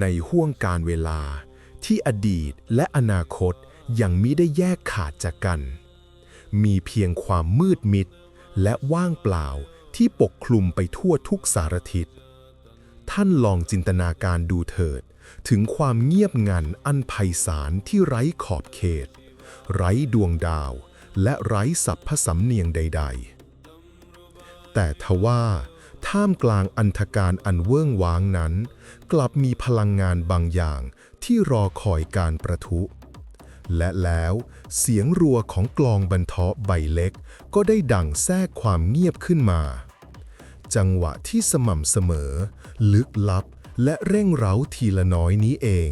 ในห่วงการเวลา ที่อดีตและอนาคตยังมิได้แยกขาดจากกัน มีเพียงความมืดมิด และว่างเปล่าที่ปกคลุมไปทั่วทุกสารทิศ ท่านลองจินตนาการดูเถิด ถึงความเงียบงันอันไพศาลที่ไร้ขอบเขต ไร้ดวงดาว และไร้สัพพสำเนียงใด ๆ แต่ทว่า ท่ามกลางอันธการอันเวิ้งว้างนั้น กลับมีพลังงานบางอย่างที่รอคอยการประทุ และแล้วเสียงรัวของกลองบรรเทาะใบเล็ก ก็ได้ดังแทรกความเงียบขึ้นมา จังหวะที่สม่ำเสมอ ลึกลับและเร่งเร้าทีละน้อยนี้เอง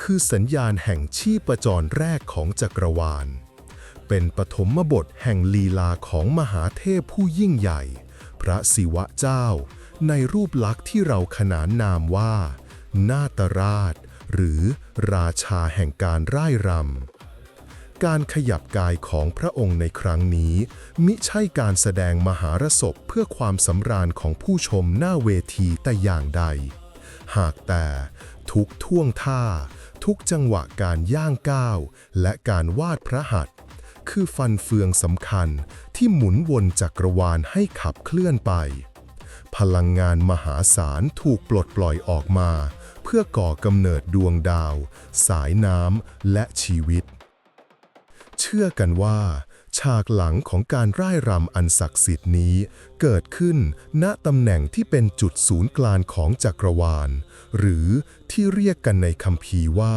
คือสัญญาณแห่งชีพจรแรกของจักรวาล เป็นปฐมบทแห่งลีลาของมหาเทพผู้ยิ่งใหญ่ พระศิวะเจ้า ในรูปลักษณ์ที่เราขนานนามว่า นาตราช หรือราชาแห่งการร่ายรำ การขยับกายของพระองค์ในครั้งนี้ มิใช่การแสดงมหารสพเพื่อความสำราญของผู้ชมหน้าเวทีแต่อย่างใด หากแต่ทุกท่วงท่า ทุกจังหวะการย่างก้าว และการวาดพระหัตถ์ คือฟันเฟืองสำคัญที่หมุนวนจักรวาลให้ขับเคลื่อนไป พลังงานมหาศาลถูกปลดปล่อยออกมา เพื่อก่อกำเนิดดวงดาว สายน้ำและชีวิต เชื่อกันว่า ฉากหลังของการร่ายรำอันศักดิ์สิทธิ์นี้ เกิดขึ้นณตำแหน่งที่เป็นจุดศูนย์กลางของจักรวาล หรือที่เรียกกันในคัมภีว่า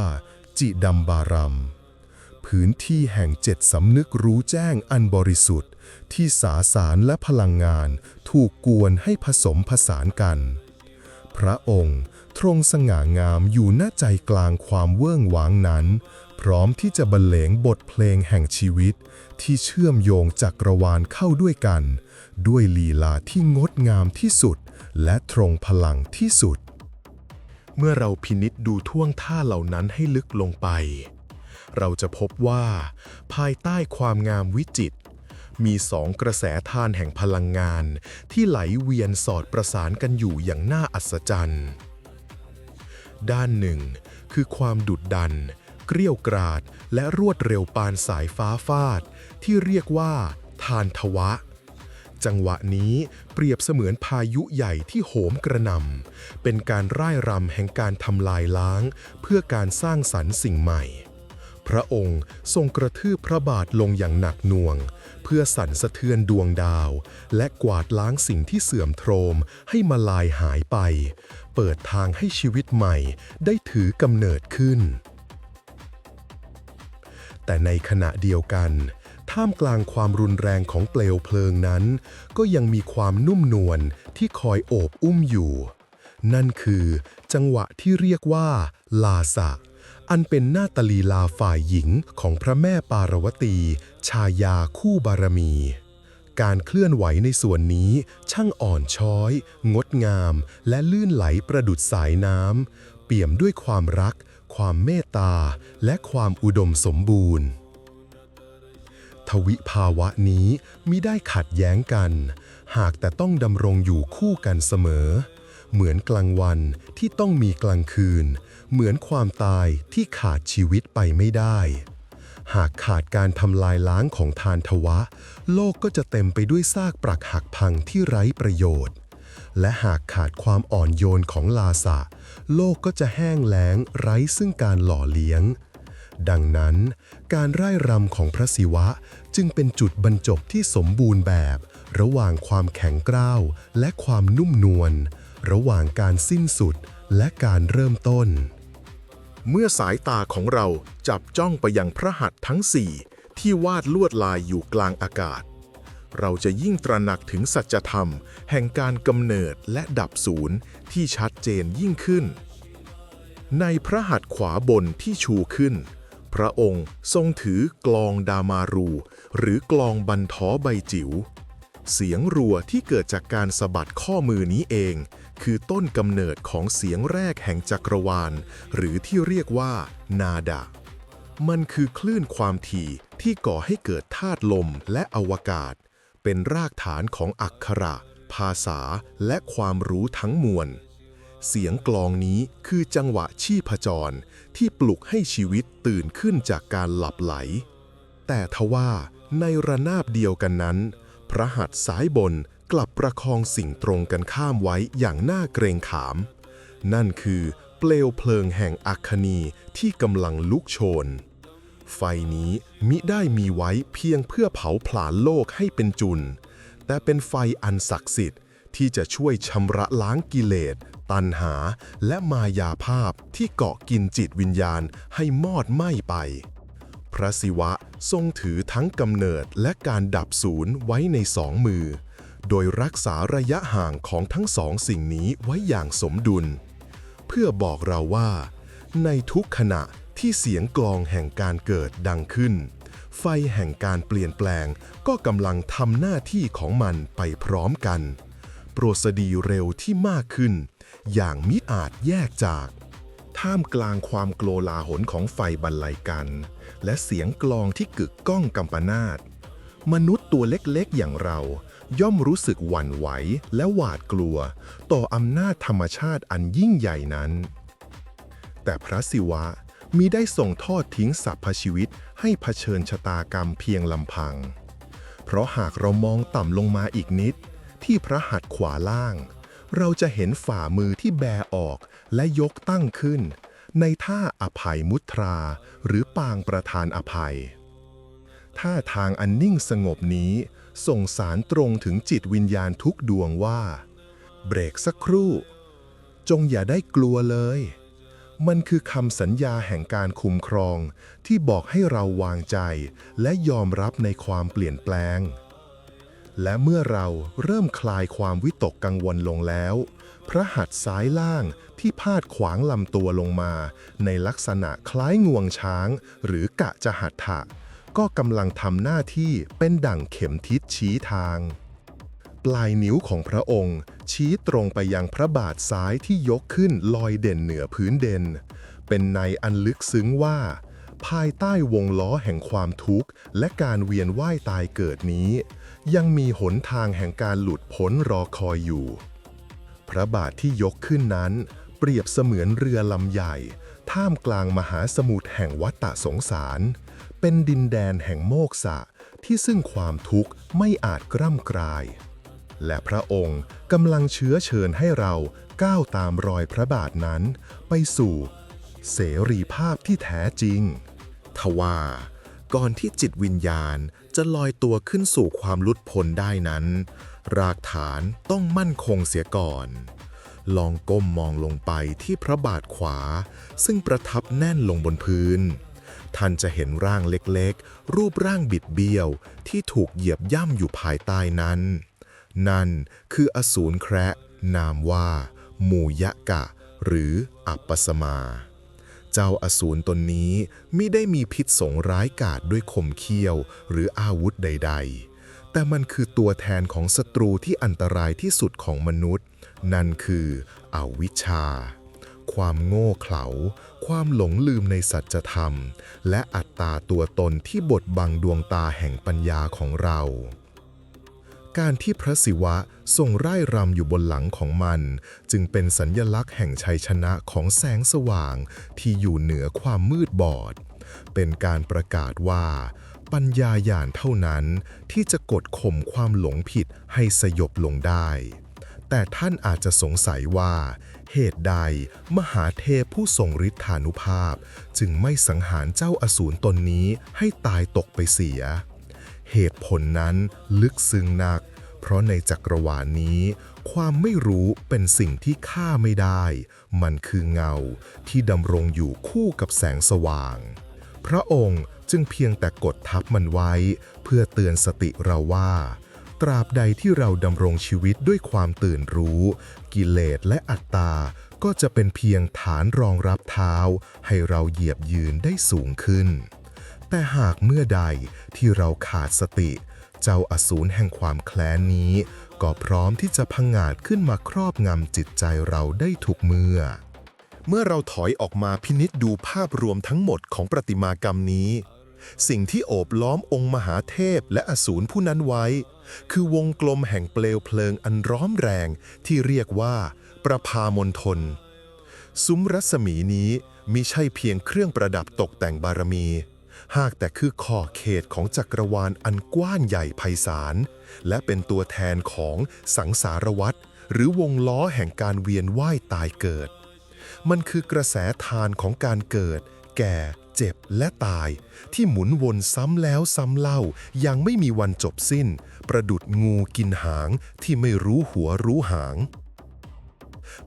จิดัมบารัม พื้นที่แห่งเจ็ดสำนึกรู้แจ้งอันบริสุทธิ์ ที่สาสารและพลังงานถูกกวนให้ผสมผสานกัน พระองค์ทรงสง่างามอยู่ณใจกลางความเวิ้งว้างนั้น พร้อมที่จะบรรเลงบทเพลงแห่งชีวิต ที่เชื่อมโยงจักรวาลเข้าด้วยกัน ด้วยลีลาที่งดงามที่สุด และตรงพลังที่สุด เมื่อเราพินิษดูท่วงท่าเหล่านั้นให้ลึกลงไป เราจะพบว่า ภายใต้ความงามวิจิตรมีสองกระแสทานแห่งพลังงาน ที่ไหลเวียนสอดประสานกันอยู่อย่างน่าอัศจรรย์ ด้านหนึ่ง คือความดุดดัน เกรี้ยวกราด และรวดเร็วปานสายฟ้าฟาด ที่เรียกว่า ทานทวะ จังหวะนี้เปรียบเสมือนพายุใหญ่ที่โหมกระหน่ำเป็นการร่ายรำแห่งการทำลายล้าง เพื่อการสร้างสรรค์สิ่งใหม่ พระองค์ทรงกระทืบพระบาทลงอย่างหนักหน่วง เพื่อสั่นสะเทือนดวงดาว และกวาดล้างสิ่งที่เสื่อมโทรมให้มาลายหายไป เปิดทางให้ชีวิตใหม่ได้ถือกำเนิดขึ้น แต่ในขณะเดียวกัน ท่ามกลางความรุนแรงของเปลวเพลิงนั้น ก็ยังมีความนุ่มนวลที่คอยโอบอุ้มอยู่ นั่นคือจังหวะที่เรียกว่าลาสะ อันเป็นหน้าตลีลาฝ่ายหญิงของพระแม่ปารวตี ชายาคู่บารมี การเคลื่อนไหวในส่วนนี้ช่างอ่อนช้อย งดงาม และลื่นไหลประดุดสายน้ำ เปี่ยมด้วยความรัก ความเมตตา และความอุดมสมบูรณ์ ทวิภาวะนี้มิได้ขัดแย้งกัน หากแต่ต้องดำรงอยู่คู่กันเสมอ เหมือนกลางวันที่ต้องมีกลางคืน เหมือนความตายที่ขาดชีวิตไปไม่ได้ หากขาดการทำลายล้างของทานทวะ โลกก็จะเต็มไปด้วยซากปรักหักพังที่ไร้ประโยชน์ และหากขาดความอ่อนโยนของลาสะ โลกก็จะแห้งแล้งไร้ซึ่งการหล่อเลี้ยง ดังนั้น การร่ายรำของพระศิวะจึงเป็นจุดบรรจบที่สมบูรณ์แบบ ระหว่างความแข็งกร้าวและความนุ่มนวล ระหว่างการสิ้นสุดและการเริ่มต้น เมื่อสายตาของเราจับจ้องไปยังพระหัตถ์ทั้งสี่ที่วาดลวดลายอยู่กลางอากาศ เราจะยิ่งตระหนักถึงสัจธรรม แห่งการกำเนิดและดับสูญที่ชัดเจนยิ่งขึ้น ในพระหัตถ์ขวาบนที่ชูขึ้น พระองค์ทรงถือกลองดามารู หรือกลองบันท้อใบจิ๋วเสียงรัวที่เกิดจากการสะบัดข้อมือนี้เอง คือต้นกำเนิดของเสียงแรกแห่งจักรวาล หรือที่เรียกว่านาดา มันคือคลื่นความถี่ที่ก่อให้เกิดธาตุลมและอวกาศ เป็นรากฐานของอักขระ ภาษาและความรู้ทั้งมวล เสียงกลองนี้คือจังหวะชีพจร ที่ปลุกให้ชีวิตตื่นขึ้นจากการหลับไหล แต่ทว่าในระนาบเดียวกันนั้น พระหัตถ์สายบน กลับประคองสิ่งตรงกันข้ามไว้อย่างน่าเกรงขาม นั่นคือเปลวเพลิงแห่งอัคคีที่กำลังลุกโชน ไฟนี้มิได้มีไว้เพียงเพื่อเผาผลาญโลกให้เป็นจุน แต่เป็นไฟอันศักดิ์สิทธิ์ที่จะช่วยชำระล้างกิเลส ตัณหา และมายาภาพที่เกาะกินจิตวิญญาณให้มอดไหม้ไป พระศิวะทรงถือทั้งกำเนิดและการดับศูนย์ไว้ในสองมือ โดยรักษาระยะห่างของทั้งสองสิ่งนี้ไว้อย่างสมดุล เพื่อบอกเราว่า ในทุกขณะที่เสียงกลองแห่งการเกิดดังขึ้น ไฟแห่งการเปลี่ยนแปลงก็กำลังทำหน้าที่ของมันไปพร้อมกัน โปรสดีเร็วที่มากขึ้น อย่างมิอาจแยกจาก ท่ามกลางความโกลาหลของไฟบรรลัยกัน และเสียงกลองที่กึกก้องกำปนาตมนุษย์ตัวเล็กๆอย่างเรา ย่อมรู้สึกหวั่นไหวและหวาดกลัว ต่ออำนาจธรรมชาติอันยิ่งใหญ่นั้น แต่พระศิวะมิได้ส่งทอดทิ้งสรรพชีวิตให้เผชิญชะตากรรมเพียงลำพัง เพราะหากเรามองต่ำลงมาอีกนิด ที่พระหัตถ์ขวาล่าง เราจะเห็นฝ่ามือที่แบออกและยกตั้งขึ้น ในท่าอภัยมุตราหรือปางประธานอภัย ท่าทางอันนิ่งสงบนี้ ส่งสารตรงถึงจิตวิญญาณทุกดวงว่า เบรกสักครู่ จงอย่าได้กลัวเลย มันคือคำสัญญาแห่งการคุมครองที่บอกให้เราวางใจ และยอมรับในความเปลี่ยนแปลง และเมื่อเราเริ่มคลายความวิตกกังวลลงแล้ว พระหัตถ์ซ้ายล่างที่พาดขวางลำตัวลงมา ในลักษณะคล้ายงวงช้าง หรือกะจะหัตถะ ก็กำลังทำหน้าที่เป็นดั่งเข็มทิศชี้ทาง ปลายนิ้วของพระองค์ ชี้ตรงไปยังพระบาทซ้ายที่ยกขึ้นลอยเด่นเหนือพื้นเด่น เป็นในอันลึกซึ้งว่า ภายใต้วงล้อแห่งความทุกข์ และการเวียนว่ายตายเกิดนี้ ยังมีหนทางแห่งการหลุดพ้นรอคอยอยู่ พระบาทที่ยกขึ้นนั้น เปรียบเสมือนเรือลำใหญ่ ท่ามกลางมหาสมุทรแห่งวัฏฏะสงสาร เป็นดินแดนแห่งโมกษะที่ซึ่งความทุกข์ไม่อาจกร่ำกราย และพระองค์กำลังเชื้อเชิญให้เราก้าวตามรอยพระบาทนั้น ไปสู่ เสรีภาพที่แท้จริง ทว่าก่อนที่จิตวิญญาณจะลอยตัวขึ้นสู่ความลุดพ้นได้นั้น รากฐานต้องมั่นคงเสียก่อน ลองก้มมองลงไปที่พระบาทขวา ซึ่งประทับแน่นลงบนพื้น ท่านจะเห็นร่างเล็กๆ รูปร่างบิดเบี้ยวที่ถูกเหยียบย่ำอยู่ภายใต้นั้น นั่นคืออสูรแคระนามว่า มูยะกะ หรืออัปปสมา เจ้าอสูรตนนี้มิได้มีพิษสงร้ายกาจด้วยคมเขี้ยวหรืออาวุธใด ๆ แต่มันคือตัวแทนของศัตรูที่อันตรายที่สุดของมนุษย์ นั่นคืออวิชชา ความโง่เขลา ความหลงลืมในสัจธรรม และอัตตาตัวตนที่บดบังดวงตาแห่งปัญญาของเรา การที่พระศิวะทรงไร่รำอยู่บนหลังของมัน จึงเป็นสัญญลักษณ์แห่งชัยชนะของแสงสว่างที่อยู่เหนือความมืดบอด เป็นการประกาศว่า ปัญญาญาณเท่านั้นที่จะกดข่มความหลงผิดให้สยบลงได้ แต่ท่านอาจจะสงสัยว่า เหตุใดมหาเทพผู้ทรงฤทธานุภาพ จึงไม่สังหารเจ้าอสูรตนนี้ให้ตายตกไปเสีย เหตุผลนั้นลึกซึ้งนัก เพราะในจักรวาลนี้ ความไม่รู้เป็นสิ่งที่ฆ่าไม่ได้ มันคือเงาที่ดำรงอยู่คู่กับแสงสว่าง พระองค์จึงเพียงแต่กดทับมันไว้ เพื่อเตือนสติเราว่า ตราบใดที่เราดำรงชีวิตด้วยความตื่นรู้ กิเลสและอัตตา ก็จะเป็นเพียงฐานรองรับเท้า ให้เราเหยียบยืนได้สูงขึ้น แต่หากเมื่อใดที่เราขาดสติ เจ้าอสูรแห่งความแคลนนี้ ก็พร้อมที่จะพังงาดขึ้นมาครอบงำจิตใจเราได้ทุกเมื่อ เมื่อเราถอยออกมาพินิจดูภาพรวมทั้งหมดของประติมากรรมนี้ สิ่งที่โอบล้อมองค์มหาเทพและอสูรผู้นั้นไว้ คือวงกลมแห่งเปลวเพลิงอันร้อนแรงที่เรียกว่า ประพามณฑลซุ้มรัศมีนี้มิใช่เพียงเครื่องประดับตกแต่งบารมี หากแต่คือขอบเขตของจักรวาลอันกว้างใหญ่ไพศาล และเป็นตัวแทนของสังสารวัฏหรือวงล้อแห่งการเวียนว่ายตายเกิด มันคือกระแสทานของการเกิด แก่ เจ็บและตาย ที่หมุนวนซ้ำแล้วซ้ำเล่า ยังไม่มีวันจบสิ้น ประดุดงูกินหางที่ไม่รู้หัวรู้หาง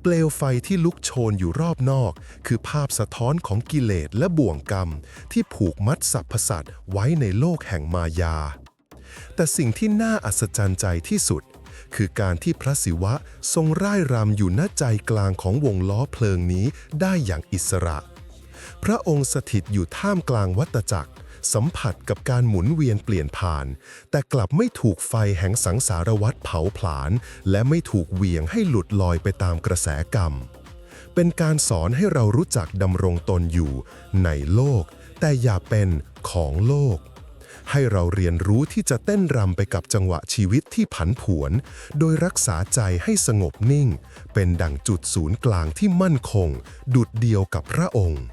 เปลวไฟที่ลุกโชนอยู่รอบนอก คือภาพสะท้อนของกิเลสและบ่วงกรรม ที่ผูกมัดสรรพสัตว์ไว้ในโลกแห่งมายา แต่สิ่งที่น่าอัศจรรย์ใจที่สุดคือการที่พระศิวะทรงร่ายรำอยู่ณใจกลางของวงล้อเพลิงนี้ได้อย่างอิสระ พระองค์สถิตอยู่ท่ามกลางวัตจักร สัมผัสกับการหมุนเวียนเปลี่ยนผ่าน แต่กลับไม่ถูกไฟแห่งสังสารวัฏเผาผลาญ และไม่ถูกเหวี่ยงให้หลุดลอยไปตามกระแสกรรม เป็นการสอนให้เรารู้จักดำรงตนอยู่ในโลก แต่อย่าเป็นของโลกให้เราเรียนรู้ที่จะเต้นรำไปกับจังหวะชีวิตที่ผันผวน โดยรักษาใจให้สงบนิ่ง เป็นดั่งจุดศูนย์กลางที่มั่นคง ดุดเดียวกับพระองค์